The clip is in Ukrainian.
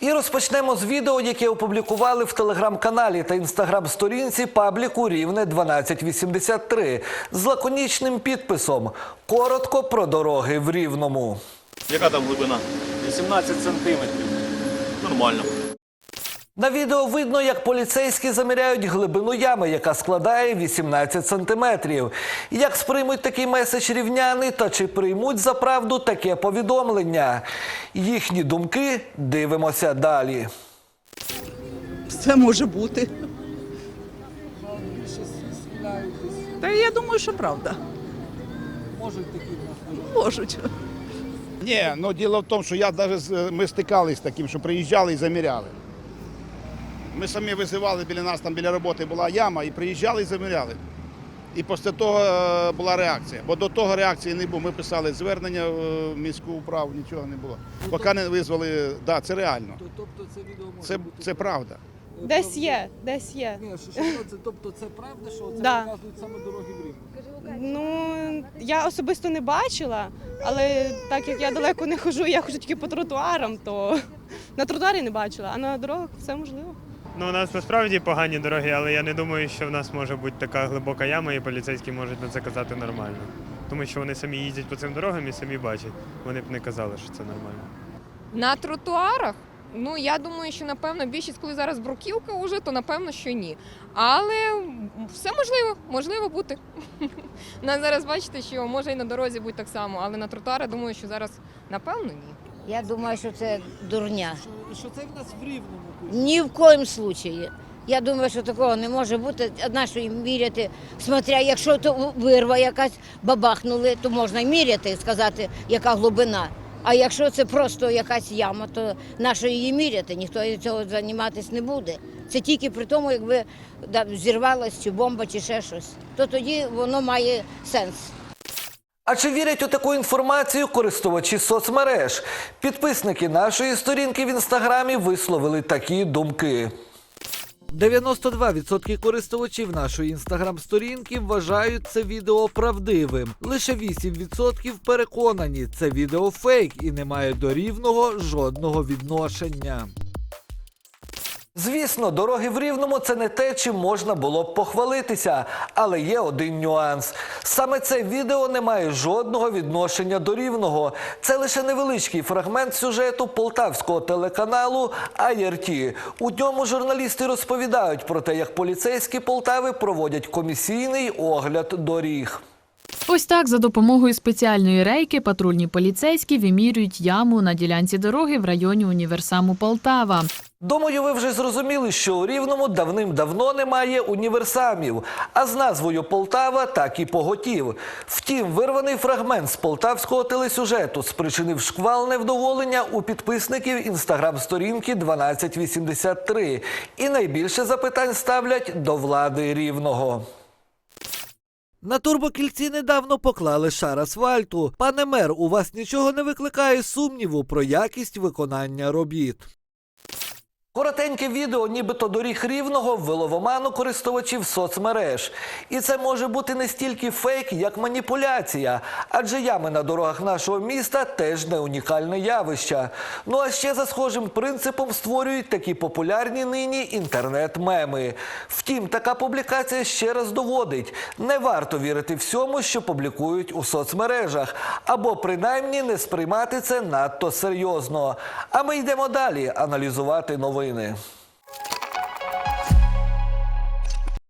І розпочнемо з відео, яке опублікували в телеграм-каналі та інстаграм-сторінці пабліку Рівне 1283 з лаконічним підписом Коротко про дороги в Рівному. Яка там глибина? 18 сантиметрів. Нормально. На відео видно, як поліцейські заміряють глибину ями, яка складає 18 сантиметрів. Як сприймуть такий меседж рівняни та чи приймуть за правду таке повідомлення? Їхні думки дивимося далі. Все може бути. Та я думаю, що правда. Можуть такі Можуть. Ні, ну діло в тому, що я навіть ми стикалися з таким, що приїжджали і заміряли. Ми самі визивали біля нас, там біля роботи була яма, і приїжджали і заміряли. І після того е, була реакція. Бо до того реакції не було. Ми писали звернення в міську управу, нічого не було. Поки не визвали, да, це реально. Тобто це відео може Це, бути це правда. Десь є, десь є. Ні, що, що це, тобто це правда, що це Да. показують саме дороги в Рівне? Ну я особисто не бачила, але так як я далеко не хожу, я хожу тільки по тротуарам, то на тротуарі не бачила, а на дорогах все можливо. Ну, у нас насправді погані дороги, але я не думаю, що в нас може бути така глибока яма, і поліцейські можуть на це казати нормально. Тому що вони самі їздять по цим дорогам і самі бачать. Вони б не казали, що це нормально. На тротуарах, ну я думаю, що напевно більшість, коли зараз бруківка уже, то напевно, що ні. Але все можливо, можливо бути. Нас зараз бачите, що може і на дорозі бути так само, але на тротуарах думаю, що зараз напевно ні. Я думаю, що це дурня. Що, це в нас в Рівному? пишуть? Ні в коїм случаї. Я думаю, що такого не може бути. Одна, що їм міряти, смотря, якщо то вирва якась бабахнули, то можна міряти і сказати, яка глибина. А якщо це просто якась яма, то на що її міряти? Ніхто цього займатися не буде. Це тільки при тому, якби да, зірвалась чи бомба, чи ще щось. То тоді воно має сенс. А чи вірять у таку інформацію користувачі соцмереж? Підписники нашої сторінки в інстаграмі висловили такі думки. 92% користувачів нашої інстаграм-сторінки вважають це відео правдивим. Лише 8% переконані, це відео фейк і не має до рівного жодного відношення. Звісно, дороги в Рівному це не те, чим можна було б похвалитися, але є один нюанс. Саме це відео не має жодного відношення до рівного. Це лише невеличкий фрагмент сюжету полтавського телеканалу IRT. У ньому журналісти розповідають про те, як поліцейські Полтави проводять комісійний огляд доріг. Ось так за допомогою спеціальної рейки патрульні поліцейські вимірюють яму на ділянці дороги в районі універсаму Полтава. Думаю, ви вже зрозуміли, що у Рівному давним-давно немає універсамів, а з назвою Полтава так і поготів. Втім, вирваний фрагмент з полтавського телесюжету спричинив шквал невдоволення у підписників інстаграм-сторінки 1283. І найбільше запитань ставлять до влади Рівного. На турбокільці недавно поклали шар асфальту. Пане мер, у вас нічого не викликає сумніву про якість виконання робіт. Коротеньке відео, нібито доріг рівного, ввело в оману користувачів соцмереж. І це може бути не стільки фейк, як маніпуляція. Адже ями на дорогах нашого міста теж не унікальне явище. Ну а ще за схожим принципом створюють такі популярні нині інтернет-меми. Втім, така публікація ще раз доводить: не варто вірити всьому, що публікують у соцмережах, або принаймні не сприймати це надто серйозно. А ми йдемо далі аналізувати новини. millionaire.